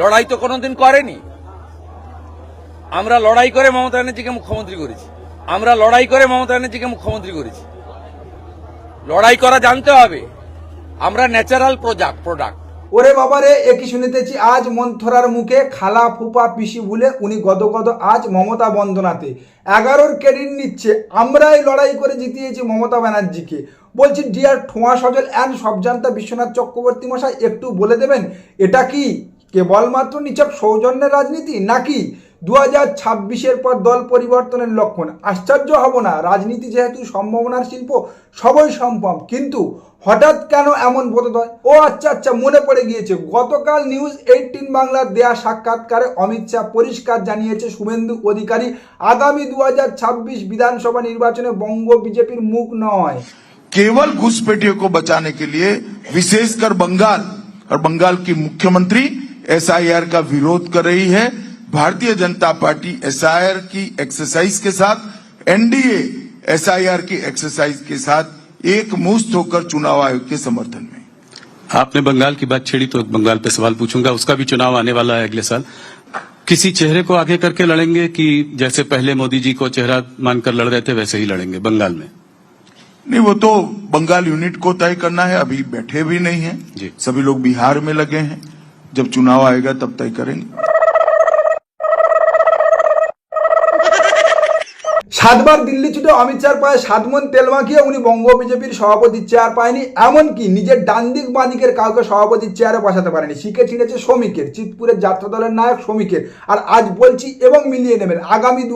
লড়াই তো কোনোদিন করেনি। আমরা লড়াই করে মমতা ব্যানার্জিকে মুখ্যমন্ত্রী করেছি। আমরা লড়াই করে মমতা ব্যানার্জিকে মুখ্যমন্ত্রী করেছি। লড়াই করা জানতে হবে। আমরা ন্যাচারাল প্রোডাক্ট প্রোডাক্ট ওরে বাবারে একই শুনিতেছি? আজ মন্থরার মুখে খালা ফুপা পিসি ভুলে উনি গদগদ আজ মমতা বন্দনাতে। এগারোর ক্রেডিট নিচ্ছে। আমরাই লড়াই করে জিতিয়েছি মমতা ব্যানার্জিকে। বলছি ডিয়ার ঠোঁয়া সজল অ্যান্ড সবজান্তা বিশ্বনাথ চক্রবর্তী মশাই, একটু বলে দেবেন? এটা কি কেবলমাত্র নিচক সৌজন্যের রাজনীতি নাকি দু হাজার ছাব্বিশের পর দল পরিবর্তনের লক্ষণ আশ্চর্য হব না রাজনীতি যেহেতু সম্ভাবনার শিল্প সবই সম্ভব কিন্তু হঠাৎ কেন এমন বোধোদয় ও আচ্ছা আচ্ছা মনে পড়ে গিয়েছে গতকাল নিউজ এইটিন বাংলার দেয়া সাক্ষাৎকারে অমিত শাহ পরিষ্কার জানিয়েছে শুভেন্দু অধিকারী আগামী দু বিধানসভা নির্বাচনে বঙ্গ বিজেপির মুখ নয় केवल घुसपैठियों को बचाने के लिए विशेषकर बंगाल और बंगाल की मुख्यमंत्री एसआईआर का विरोध कर रही है। भारतीय जनता पार्टी एसआईआर की एक्सरसाइज के साथ एनडीए एसआईआर की एक्सरसाइज के साथ एक मुश्त होकर चुनाव आयोग के समर्थन में। आपने बंगाल की बात छेड़ी तो बंगाल पे सवाल पूछूँगा। उसका भी चुनाव आने वाला है अगले साल। किसी चेहरे को आगे करके लड़ेंगे कि जैसे पहले मोदी जी को चेहरा मानकर लड़ रहे थे वैसे ही लड़ेंगे बंगाल में? नहीं वो तो बंगाल यूनिट को तय करना है। अभी बैठे भी नहीं है। जी। सभी लोग बिहार में लगे हैं। जब चुनाव आएगा तब तय करेंगे সাতবার দিল্লি ছুটে অমিত শাহর পায়ে সাতমন তেল মাখিয়ে উনি বঙ্গ বিজেপির সভাপতির চেয়ার পায়নি এমনকি নিজের ডান দিক বাঁ দিকের কাউকে সভাপতির চেয়ারে বসাতে পারেনি শিখে ছিঁড়েছে শ্রমিকের চিতপুরের যাত্রা দলের নায়ক শ্রমিকের আর আজ বলছি এবং মিলিয়ে নেবেন আগামী দু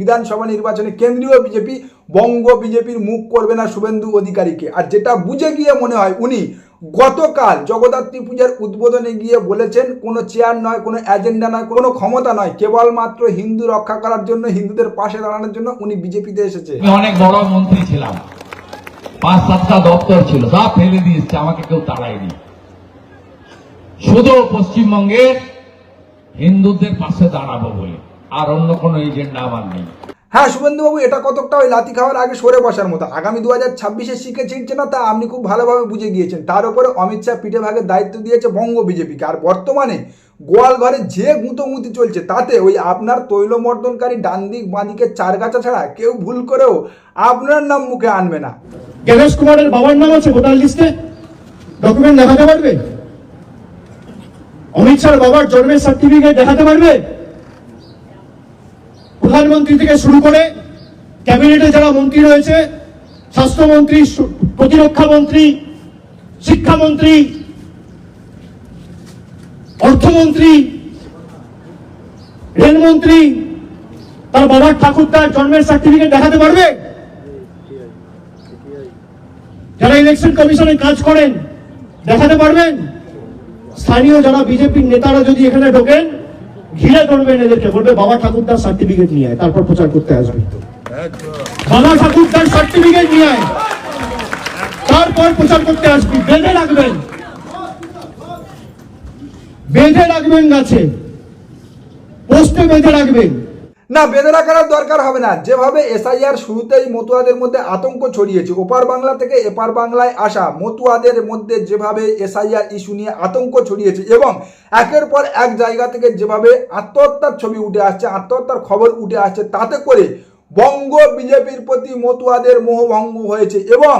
বিধানসভা নির্বাচনে কেন্দ্রীয় বিজেপি বঙ্গ বিজেপির মুখ করবে না শুভেন্দু অধিকারীকে আর যেটা বুঝে গিয়ে মনে হয় উনি গতকাল জগদ্ধাত্রী পূজার উদ্বোধনে গিয়ে বলেছেন, কোনো চেয়ার নয়, কোনো এজেন্ডা নয়, কোনো ক্ষমতা নয় কেবলমাত্র হিন্দু রক্ষা করার জন্য, হিন্দুদের পাশে দাঁড়ানোর জন্য উনি বিজেপিতে এসেছে। অনেক বড় মন্ত্রী ছিলাম। পাঁচ সাতটা দপ্তর ছিল সব ফেলে দিয়েছে, আমাকে কেউ তাড়ায়নি। শুধু পশ্চিমবঙ্গের হিন্দুদের পাশে দাঁড়াবো বলে, আর অন্য কোনো এজেন্ডা আমার নেই। হ্যাঁ শুভেন্দুবাবু, এটা কতকটা ওই লাতি খাওয়ার আগে সরে বসার মতো। আগামী দু হাজার ছাব্বিশে শিখে ছিটছে না, তা আপনি খুব ভালোভাবে বুঝে গিয়েছেন। তার উপরে অমিত শাহ পিঠে ভাগের দায়িত্ব দিয়েছে বঙ্গ বিজেপিকে। আর বর্তমানে গোয়াল ঘরে যে গুঁতোমুতি চলছে, তাতে ওই আপনার তৈলমর্দনকারী ডান দিক বাঁ দিকের চার গাছা ছাড়া কেউ ভুল করেও আপনার নাম মুখে আনবে না। গণেশ কুমারের বাবার নাম আছে ভোটার লিস্টে। ডকুমেন্ট দেখাতে পারবে? অমিত শাহর বাবার জন্মের সার্টিফিকেট দেখাতে পারবে? প্রধানমন্ত্রী থেকে শুরু করে ক্যাবিনেটে যারা মন্ত্রী রয়েছে, স্বাস্থ্যমন্ত্রী প্রতিরক্ষা মন্ত্রী, শিক্ষামন্ত্রী, অর্থমন্ত্রী, রেলমন্ত্রী, তার বাবার ঠাকুর তার জন্মের সার্টিফিকেট দেখাতে পারবে? যারা ইলেকশন কমিশনে কাজ করেন, দেখাতে পারবেন? স্থানীয় যারা বিজেপির নেতারা যদি এখানে ঢোকেন ঘিরে ধরবেন এদেরকে বলবে, বাবা ঠাকুরদার সার্টিফিকেট নিয়ে আয়, তারপর প্রচার করতে আসবে। বাবা ঠাকুরদার সার্টিফিকেট নিয়ে আয়, তারপর প্রচার করতে আসবি। বেঁধে রাখবেন। বেঁধে রাখবেন গাছে। পোস্টে বেঁধে রাখবেন। না বেঁধে রাখার দরকার হবে না। যেভাবে এসআইআর শুরুতেই মতুয়াদের মধ্যে আতঙ্ক ছড়িয়েছে, ওপার বাংলা থেকে এপার বাংলায় আসা মতুয়াদের মধ্যে যেভাবে এসআইআর ইস্যু নিয়ে আতঙ্ক ছড়িয়েছে এবং একের পর এক জায়গা থেকে যেভাবে আত্মহত্যার ছবি উঠে আসছে, আত্মহত্যার খবর উঠে আসছে, তাতে করে বঙ্গ বিজেপির প্রতি মতুয়াদের মোহভঙ্গ হয়েছে এবং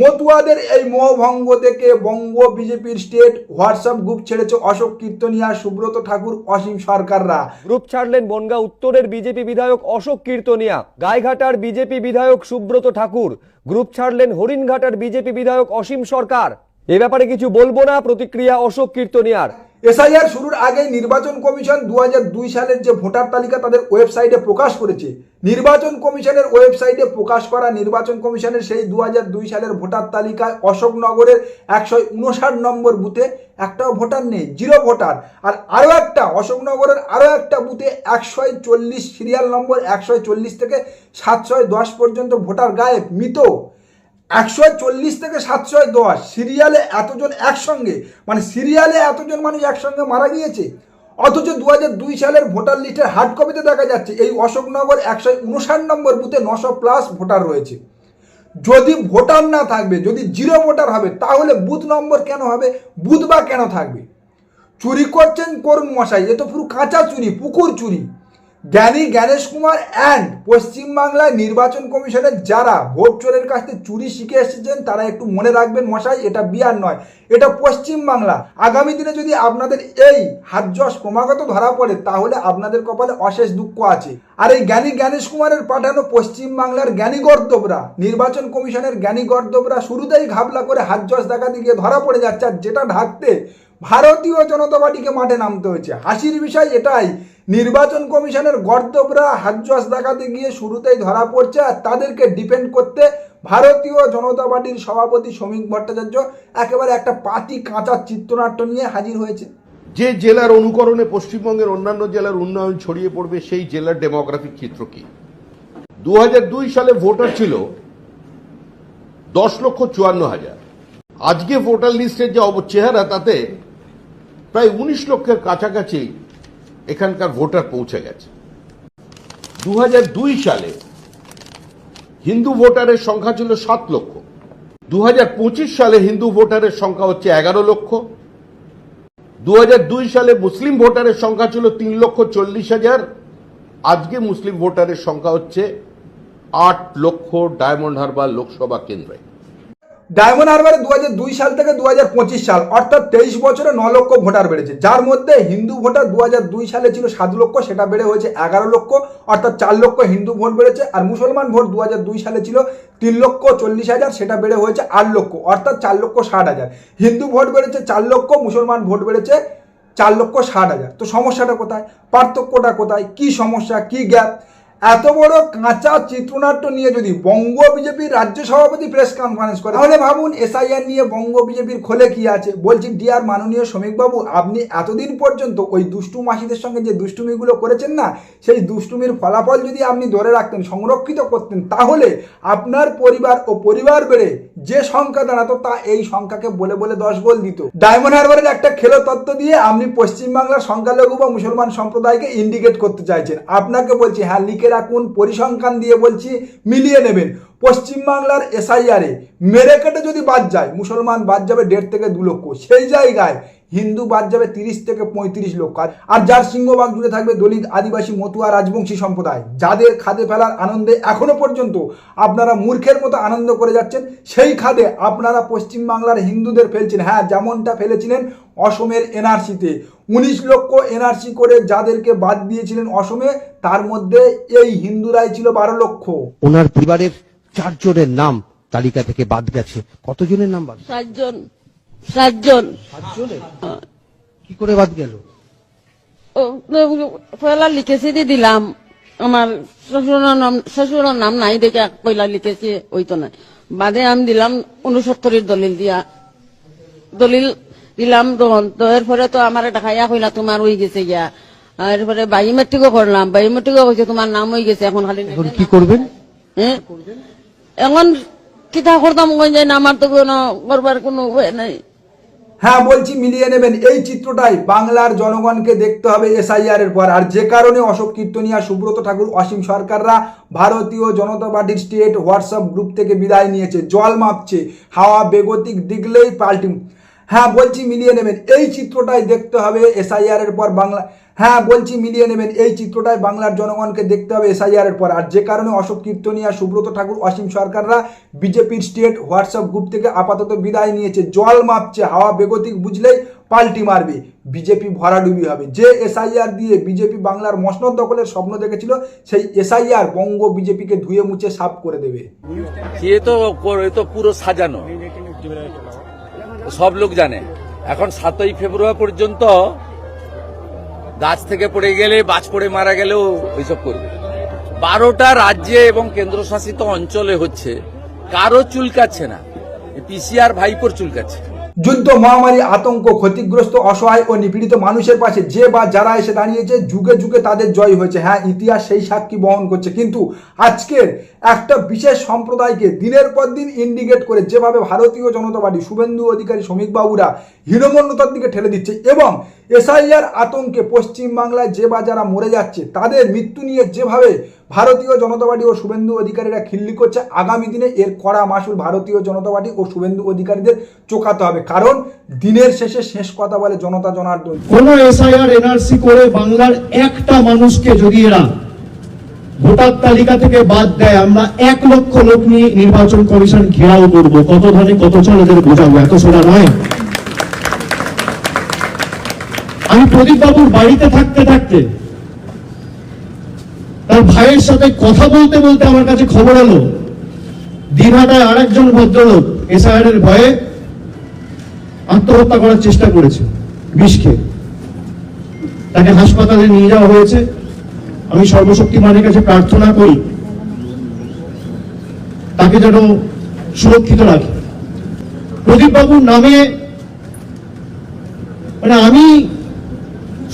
মতুয়াদের এই মোহভঙ্গ থেকে বঙ্গ বিজেপির স্টেট হোয়াটসঅ্যাপ গ্রুপ ছেড়েছে অশোক কীর্তনিয়া, সুব্রত ঠাকুর, অসীম সরকাররা। গ্রুপ ছাড়লেন বনগাঁ উত্তরের বিজেপি বিধায়ক অশোক কীর্তনিয়া, গাইঘাটার বিজেপি বিধায়ক সুব্রত ঠাকুর। গ্রুপ ছাড়লেন হরিণঘাটার বিজেপি বিধায়ক অসীম সরকার। এ ব্যাপারে কিছু বলব না, প্রতিক্রিয়া অশোক কীর্তনিয়ার। এসআইআর শুরুর আগে নির্বাচন কমিশন দু হাজার দুই সালের যে ভোটার তালিকা তাদের ওয়েবসাইটে প্রকাশ করেছে, নির্বাচন কমিশনের ওয়েবসাইটে প্রকাশ করা নির্বাচন কমিশনের সেই দু হাজার দুই সালের ভোটার তালিকায় অশোকনগরের একশো উনষাট নম্বর বুথে একটাও ভোটার নেই, জিরো ভোটার। আর আরও একটা, অশোকনগরের আরও একটা বুথে একশো চল্লিশ সিরিয়াল নম্বর একশো চল্লিশ থেকে সাতশো দশ পর্যন্ত ভোটার গায়েব, মৃত। একশো চল্লিশ থেকে সাতশো দশ সিরিয়ালে এতজন একসঙ্গে মানে সিরিয়ালে এতজন মানুষ একসঙ্গে মারা গিয়েছে? অথচ দু দুই সালের ভোটার লিস্টের হার্ড কপিতে দেখা যাচ্ছে, এই অশোকনগর একশো উনষাট নম্বর বুথে নশো প্লাস ভোটার রয়েছে। যদি ভোটার না থাকবে, যদি জিরো ভোটার হবে, তাহলে বুথ নম্বর কেন হবে? বুথ বা কেন থাকবে? চুরি করছেন করুন মশাই, এ তো পুরো কাঁচা চুরি, পুকুর চুরি। জ্ঞানী জ্ঞানেশ কুমার অ্যান্ড পশ্চিমবাংলায় নির্বাচন কমিশনের যারা ভোট চোরের কাছ থেকে চুরি শিখে এসেছেন, তারা একটু মনে রাখবেন মশাই, এটা বিহার নয়, এটা পশ্চিমবাংলা আগামী দিনে যদি আপনাদের এই হাতযশ ক্রমাগত ধরা পড়ে, তাহলে আপনাদের কপালে অশেষ দুঃখ আছে। আর এই জ্ঞানী জ্ঞানেশ কুমারের পাঠানো পশ্চিমবাংলার জ্ঞানী গর্দবরা, নির্বাচন কমিশনের জ্ঞানী গর্দবরা শুরুতেই ঘাবলা করে হাতযশ দেখাতে গিয়ে ধরা পড়ে যাচ্ছে, আর যেটা ঢাকতে ভারতীয় জনতা পার্টিকে মাঠে নামতে হয়েছে। হাসির বিষয় এটাই নির্বাচন কমিশনের গর্দবরা হাজস দেখাতে গিয়ে শুরুতেই ধরা পড়ছে আর তাদেরকে ডিপেন্ড করতে ভারতীয় জনতা পার্টির সভাপতি শ্রমিক ভট্টাচার্য একেবারে একটা পাতি কাঁচা চিত্রনাট্য নিয়ে হাজির হয়েছে। যে জেলার অনুকরণে পশ্চিমবঙ্গের অন্যান্য জেলার উন্নয়ন ছড়িয়ে পড়বে সেই জেলার ডেমোগ্রাফিক চিত্র কি? দু হাজার দুই সালে ভোটার ছিল দশ লক্ষ চুয়ান্ন হাজার। আজকে ভোটার লিস্টের যে চেহারা তাতে প্রায় উনিশ লক্ষের কাছাকাছি এখানকার ভোটার পৌঁছে গেছে। দু হাজার দুই সালে হিন্দু ভোটারের সংখ্যা ছিল সাত লক্ষ। দু হাজার পঁচিশ সালে হিন্দু ভোটারের সংখ্যা হচ্ছে এগারো লক্ষ। দু হাজার দুই সালে মুসলিম ভোটারের সংখ্যা ছিল তিন লক্ষ চল্লিশ হাজার। আজকে মুসলিম ভোটারের সংখ্যা হচ্ছে আট লক্ষ ডায়মন্ড হারবার লোকসভা কেন্দ্রে। ডায়মন্ড হারবারে দু হাজার দুই সাল থেকে দু হাজার পঁচিশ সাল, অর্থাৎ তেইশ বছরে ন লক্ষ ভোটার বেড়েছে। যার মধ্যে হিন্দু ভোটার দু হাজার দুই সালে ছিল সাত লক্ষ, সেটা বেড়ে হয়েছে এগারো লক্ষ, অর্থাৎ চার লক্ষ হিন্দু ভোট বেড়েছে, আর মুসলমান ভোট দু হাজার দুই সালে ছিল তিন লক্ষ চল্লিশ হাজার, সেটা বেড়ে হয়েছে আট লক্ষ, অর্থাৎ চার লক্ষ ষাট হাজার। হিন্দু ভোট বেড়েছে চার লক্ষ, মুসলমান ভোট বেড়েছে চার লক্ষ ষাট হাজার। তো সমস্যাটা কোথায়? পার্থক্যটা কোথায়? কি সমস্যা? কি গ্যাপ এত বড় কাঁচা চিত্রনাট্য নিয়ে যদি বঙ্গ বিজেপির রাজ্য সভাপতি প্রেস কনফারেন্স করে, তাহলে ভাবুন এসআইআর নিয়ে বঙ্গ বিজেপির খোলে কি আছে? বলছি, ডিয়ার মাননীয় শ্রমিকবাবু, আপনি এতদিন পর্যন্ত ওই দুষ্টু মাসিদের সঙ্গে যে দুষ্টুমিগুলো করেছেন না, সেই দুষ্টুমির ফলাফল যদি আপনি ধরে রাখতেন, সংরক্ষিত করতেন, তাহলে আপনার পরিবার ও পরিবার বেড়ে যে সংখ্যা দাঁড়াতো, তা এই সংখ্যাকে বলে বলে দশ গোল দিত। ডায়মন্ড হারবারের একটা খেলো তত্ত্ব দিয়ে আপনি পশ্চিমবাংলার সংখ্যালঘু বা মুসলমান সম্প্রদায়কে ইন্ডিকেট করতে চাইছেন। আপনাকে বলছি হ্যাঁ লিখে রাখুন, পরিসংখ্যান দিয়ে বলছি, মিলিয়ে নেবেন। পশ্চিমবাংলার এসআইআরে মেরে কেটে যদি বাদ যায়, মুসলমান বাদ যাবে দেড় থেকে দু লক্ষ। সেই জায়গায় হিন্দু বাদ যাবে তিরিশ থেকে পঁয়ত্রিশ লক্ষ। আর যার সিংহবাগ জুড়ে থাকবে দলিত, আদিবাসী, মতুয়া, রাজবংশী সম্প্রদায়। যাদের খাদে ফেলার আনন্দে এখনও পর্যন্ত আপনারা মূর্খের মতো আনন্দ করে যাচ্ছেন, সেই খাদে আপনারা পশ্চিমবাংলার হিন্দুদের ফেলছেন। হ্যাঁ যেমনটা ফেলেছিলেন অসমের এনআরসিতে উনিশ লক্ষ এনআরসি করে যাদেরকে বাদ দিয়েছিলেন অসমে তার মধ্যে এই হিন্দুরাই ছিল বারো লক্ষ। ওনার পরিবারের চারজনের নাম তালিকা থেকে বাদ গেছে। কতজনের নাম বাদ সাতজন। সাতজন। সাতজনের? কি করে বাদ গেল? ও, পয়লা লিখেছি দিয়ে দিলাম। আমার শ্বশুরের নাম শ্বশুরের নাম নাই দেখে পয়লা লিখেছি ওই তো নাই। বাদে আমি দিলাম উনসত্তরের দলিল দিয়া। দলিল দিলাম তখন তো এরপরে তো আমার দেখাইয়া কইলা তোমার হয়ে গেছে গিয়া। এরপরে বায়োমেট্রিকও করলাম। বায়োমেট্রিকও হয়েছে তোমার নাম হয়ে গেছে এখন খালি এখন কি করবেন? হ্যাঁ? এখন কিতা করতাম কই যায় না আমার তো কোনো করবার কোনো উপায় নাই। হ্যাঁ বলছি মিলিয়ে নেবেন। এই চিত্রটাই বাংলার জনগণকে দেখতে হবে এসআইআর এর পর। আর যে কারণে অশোক কীর্তনিয়া সুব্রত ঠাকুর অসীম সরকাররা ভারতীয় জনতা পার্টির স্টেট হোয়াটসঅ্যাপ গ্রুপ থেকে বিদায় নিয়েছে। জল মাপছে হাওয়া বেগতিক দিগলেই পাল্টি হ্যাঁ বলছি মিলিয়ে নেবেন। এই চিত্রটাই দেখতে হবে এসআইআর এর পর বাংলা হ্যাঁ বলছি মিলিয়ে নেবেন। এই চিত্রটাই বাংলার জনগণকে দেখতে হবে এসআইআর এর পর। আর যে কারণে অশোক কীর্তনিয়া, সুব্রত ঠাকুর, অসীম সরকাররা বিজেপির স্টেট, হোয়াটসঅ্যাপ গ্রুপ থেকে আপাতত বিদায় নিয়েছে। জল মাপছে, হাওয়া বেগতিক বুঝলেই পাল্টি মারবে। বিজেপি ভরাডুবি হবে। যে এসআইআর দিয়ে বিজেপি বাংলার মসনদ দখলের স্বপ্ন দেখেছিল, সেই এসআইআর বঙ্গ বিজেপিকে ধুয়ে মুছে সাফ করে দেবে। তো পুরো সাজানো। সব লোক জানে। এখন সাতই ফেব্রুয়ারি পর্যন্ত গাছ থেকে পড়ে গেলে, বাজ পড়ে মারা গেলেও ওইসব করবে। বারোটা রাজ্যে এবং কেন্দ্রশাসিত অঞ্চলে হচ্ছে, কারও চুলকাচ্ছে না। পিসিআর ভাইপোর চুলকাচ্ছে। যুদ্ধ মহামারী, আতঙ্ক, ক্ষতিগ্রস্ত, অসহায় ও নিপীড়িত মানুষের পাশে যে বা যারা এসে দাঁড়িয়েছে, যুগে যুগে তাদের জয় হয়েছে। হ্যাঁ ইতিহাস সেই সাক্ষী বহন করছে। কিন্তু আজকের একটা বিশেষ সম্প্রদায়কে দিনের পর দিন ইন্ডিকেট করে যেভাবে ভারতীয় জনতা পার্টি, শুভেন্দু অধিকারী, শ্রমিকবাবুরা হীনমন্যতার দিকে ঠেলে দিচ্ছে এবং এসআইআর আতঙ্কে পশ্চিমবাংলায় যে বা যারা মরে যাচ্ছে, তাদের মৃত্যু নিয়ে যেভাবে ভারতীয় জনতা পার্টি ও শুভেন্দু অধিকারীরা খিল্লি করছে, আগামী দিনে এর কড়া মাসুল ভারতীয় জনতা পার্টি ও শুভেন্দু অধিকারীদের চোকাতে হবে। কারণ দিনের শেষে শেষ কথা বলে জনতা জনার্দন। কোন এসআইআর, এনআরসি করে বাংলার একটা মানুষকে যদি এরা ভোটার তালিকা থেকে বাদ দেয়, আমরা এক লক্ষ লোক নিয়ে নির্বাচন কমিশন ঘেরাও করব। কত ধনে কত চল এদের বোঝাবো, এত সোনা নয়। প্রদীপ বাবুর বাড়িতে থাকতে থাকতে তার ভাইয়ের সাথে কথা বলতে বলতে আমার কাছে খবর এলো। দিনহাটায় আরেকজন ভদ্রলোক এসআইআর এর ভয়ে আত্মহত্যা করার চেষ্টা করেছে, বিষ খেয়ে। তাকে হাসপাতালে নিয়ে যাওয়া হয়েছে। আমি সর্বশক্তি সর্বশক্তিমানের কাছে প্রার্থনা করি, তাকে যেন সুরক্ষিত রাখে। প্রদীপ বাবুর নামে মানে আমি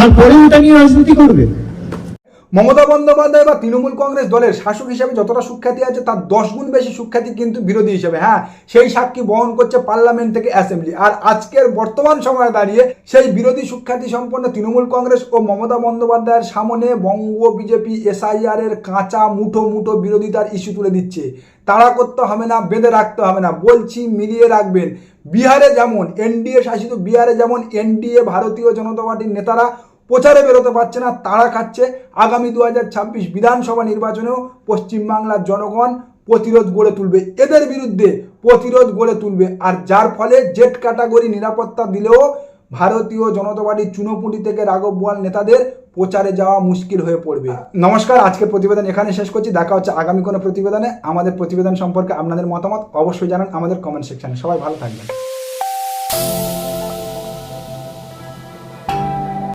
তারপরে ওটা নিয়ে রাজনীতি করবে। মমতা বন্দ্যোপাধ্যায় বা তৃণমূল কংগ্রেস দলের শাসক হিসেবে যতটা সুখ্যাতি আছে, তার দশ গুণ বেশি সুখ্যাতি কিন্তু বিরোধী হিসেবে। হ্যাঁ সেই সাক্ষী বহন করছে পার্লামেন্ট থেকে অ্যাসেম্বলি। আর আজকের বর্তমান সময়ে দাঁড়িয়ে সেই বিরোধী সুখ্যাতি সম্পন্ন তৃণমূল কংগ্রেস ও মমতা বন্দ্যোপাধ্যায়ের সামনে বঙ্গ, বিজেপি, এসআইআর এর কাঁচা মুঠো মুঠো বিরোধিতার ইস্যু তুলে দিচ্ছে। তাড়া করতে হবে না, বেঁধে রাখতে হবে না, বলছি মিলিয়ে রাখবেন। বিহারে যেমন, এনডিএ শাসিত বিহারে যেমন, এনডিএ, ভারতীয় জনতা পার্টির নেতারা প্রচারে বেরোতে পারছে না তারা খাচ্ছে। আগামী দুহাজার ছাব্বিশ বিধানসভা নির্বাচনেও পশ্চিমবাংলার জনগণ প্রতিরোধ গড়ে তুলবে। এদের বিরুদ্ধে প্রতিরোধ গড়ে তুলবে। আর যার ফলে জেট ক্যাটাগরি নিরাপত্তা দিলেও ভারতীয় জনতা পার্টির চুনোপুটি থেকে রাঘব বোয়াল নেতাদের প্রচারে যাওয়া মুশকিল হয়ে পড়বে। নমস্কার, আজকের প্রতিবেদন এখানে শেষ করছি। দেখা হচ্ছে আগামী কোনো প্রতিবেদনে। আমাদের প্রতিবেদন সম্পর্কে আপনাদের মতামত অবশ্যই জানান আমাদের কমেন্ট সেকশনে সবাই ভালো থাকবেন।